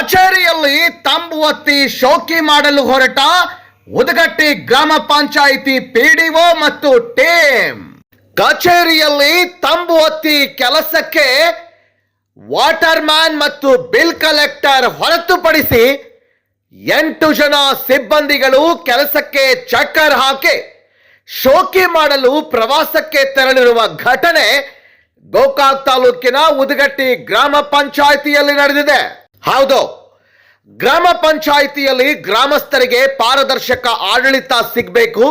ಕಚೇರಿಯಲ್ಲಿ ತಂಬು ಒತ್ತಿ ಶೋಕಿ ಮಾಡಲು ಹೊರಟ ಉದಗಟ್ಟಿ ಗ್ರಾಮ ಪಂಚಾಯಿತಿ ಪಿಡಿಒ ಮತ್ತು ಟೀಮ್. ಕಚೇರಿಯಲ್ಲಿ ತಂಬು ಒತ್ತಿ ಕೆಲಸಕ್ಕೆ ವಾಟರ್ ಮ್ಯಾನ್ ಮತ್ತು ಬಿಲ್ ಕಲೆಕ್ಟರ್ ಹೊರತುಪಡಿಸಿ ಎಂಟು ಜನ ಸಿಬ್ಬಂದಿಗಳು ಕೆಲಸಕ್ಕೆ ಚಕ್ಕರ್ ಹಾಕಿ ಶೋಕಿ ಮಾಡಲು ಪ್ರವಾಸಕ್ಕೆ ತೆರಳಿರುವ ಘಟನೆ ಗೋಕಾಕ್ ತಾಲೂಕಿನ ಉದಗಟ್ಟಿ ಗ್ರಾಮ ಪಂಚಾಯಿತಿಯಲ್ಲಿ ನಡೆದಿದೆ. ಹೌದು. ಗ್ರಾಮ ಪಂಚಾಯಿತಿಯಲ್ಲಿ ಗ್ರಾಮಸ್ಥರಿಗೆ ಪಾರದರ್ಶಕ ಆಡಳಿತ ಸಿಗಬೇಕು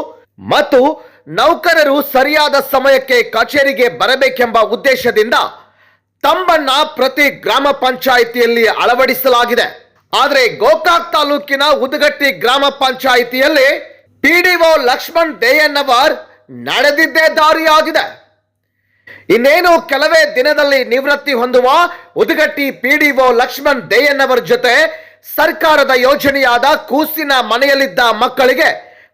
ಮತ್ತು ನೌಕರರು ಸರಿಯಾದ ಸಮಯಕ್ಕೆ ಕಚೇರಿಗೆ ಬರಬೇಕೆಂಬ ಉದ್ದೇಶದಿಂದ ತಂಬಣ್ಣ ಪ್ರತಿ ಗ್ರಾಮ ಪಂಚಾಯಿತಿಯಲ್ಲಿ ಅಳವಡಿಸಲಾಗಿದೆ. ಆದರೆ ಗೋಕಾಕ್ ತಾಲೂಕಿನ ಉದಗಟ್ಟಿ ಗ್ರಾಮ ಪಂಚಾಯಿತಿಯಲ್ಲಿ ಪಿಡಿಒ ಲಕ್ಷ್ಮಣ್ ದೇಯನ್ನವರ್ ನಡೆದಿದ್ದೇ ದಾರಿಯಾಗಿದೆ. ಇನ್ನೇನು ಕೆಲವೇ ದಿನದಲ್ಲಿ ನಿವೃತ್ತಿ ಹೊಂದುವ ಉದಗಟ್ಟಿ ಪಿಡಿಒ ಲಕ್ಷ್ಮಣ್ ದೇಯನ್ನವರ್ ಜೊತೆ ಸರ್ಕಾರದ ಯೋಜನೆಯಾದ ಕೂಸಿನ ಮನೆಯಲ್ಲಿದ್ದ ಮಕ್ಕಳಿಗೆ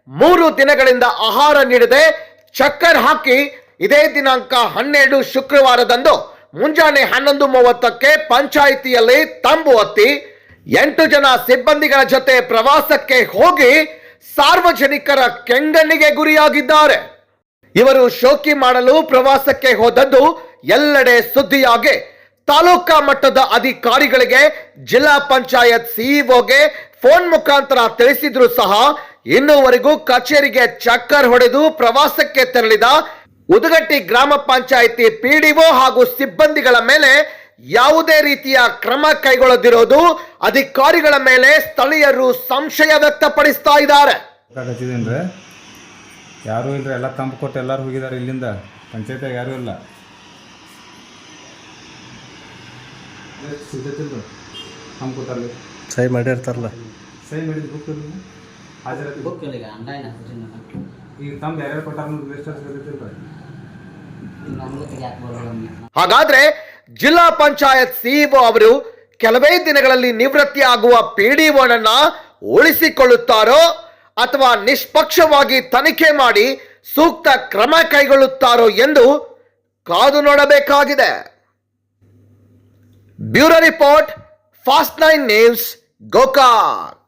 ಮೂರು ದಿನಗಳಿಂದ ಆಹಾರ ನೀಡದೆ ಚಕ್ಕರ್ ಹಾಕಿ ಇದೇ ದಿನಾಂಕ ಹನ್ನೆರಡು ಶುಕ್ರವಾರದಂದು ಮುಂಜಾನೆ ಹನ್ನೊಂದು ಮೂವತ್ತಕ್ಕೆ ಪಂಚಾಯಿತಿಯಲ್ಲಿ ತಂಬು ಹತ್ತಿ ಎಂಟು ಜನ ಸಿಬ್ಬಂದಿಗಳ ಜೊತೆ ಪ್ರವಾಸಕ್ಕೆ ಹೋಗಿ ಸಾರ್ವಜನಿಕರ ಕೆಂಗಣ್ಣಿಗೆ ಗುರಿಯಾಗಿದ್ದಾರೆ. ಇವರು ಶೋಕಿ ಮಾಡಲು ಪ್ರವಾಸಕ್ಕೆ ಹೋದದ್ದು ಎಲ್ಲೆಡೆ ಸುದ್ದಿಯಾಗಿ. ತಾಲೂಕಾ ಮಟ್ಟದ ಅಧಿಕಾರಿಗಳಿಗೆ ಜಿಲ್ಲಾ ಪಂಚಾಯತ್ ಸಿಇಒಗೆ ಫೋನ್ ಮುಖಾಂತರ ತಿಳಿಸಿದ್ರು ಸಹ ಇನ್ನುವರೆಗೂ ಕಚೇರಿಗೆ ಚಕ್ಕರ್ ಹೊಡೆದು ಪ್ರವಾಸಕ್ಕೆ ತೆರಳಿದ ಉದಗಟ್ಟಿ ಗ್ರಾಮ ಪಂಚಾಯಿತಿ ಪಿಡಿಒ ಹಾಗೂ ಸಿಬ್ಬಂದಿಗಳ ಮೇಲೆ ಯಾವುದೇ ರೀತಿಯ ಕ್ರಮ ಕೈಗೊಳ್ಳದಿರೋದು ಅಧಿಕಾರಿಗಳ ಮೇಲೆ ಸ್ಥಳೀಯರು ಸಂಶಯ ವ್ಯಕ್ತಪಡಿಸ್ತಾ ಇದ್ದಾರೆ. ಯಾರೂ ಇಲ್ಲರಿ ಎಲ್ಲ ತಂಪು ಕೊಟ್ಟು ಎಲ್ಲರೂ ಹೋಗಿದ್ದಾರೆ ಇಲ್ಲಿಂದ. ಪಂಚಾಯತಿಯಾಗ ಯಾರೂ ಇಲ್ಲ. ಸಹಿ ಮಾಡಿರ್ತಾರಲ್ಲ. ಸಹಿ ಮಾಡಿದ ಬುಕ್ ಹಾಜರಾತಿ ಬುಕ್ ಈಗ ಆನ್ಲೈನ್ ಹಾಕ್ತೀನಿ ಈಗ ತಂಬ ಯಾರ್ಯಾರು ಕೊಟ್ಟಾರ ಹಾಗಾದ್ರೆ ಜಿಲ್ಲಾ ಪಂಚಾಯತ್ ಸಿಇಒ ಅವರು ಕೆಲವೇ ದಿನಗಳಲ್ಲಿ ನಿವೃತ್ತಿ ಆಗುವ ಪಿಡಿಒನನ್ನ ಉಳಿಸಿಕೊಳ್ಳುತ್ತಾರೋ ಅಥವಾ ನಿಷ್ಪಕ್ಷವಾಗಿ ತನಿಖೆ ಮಾಡಿ ಸೂಕ್ತ ಕ್ರಮ ಕೈಗೊಳ್ಳುತ್ತಾರೋ ಎಂದು ಕಾದು ನೋಡಬೇಕಾಗಿದೆ. Bureau report, fast nine news, Gokak.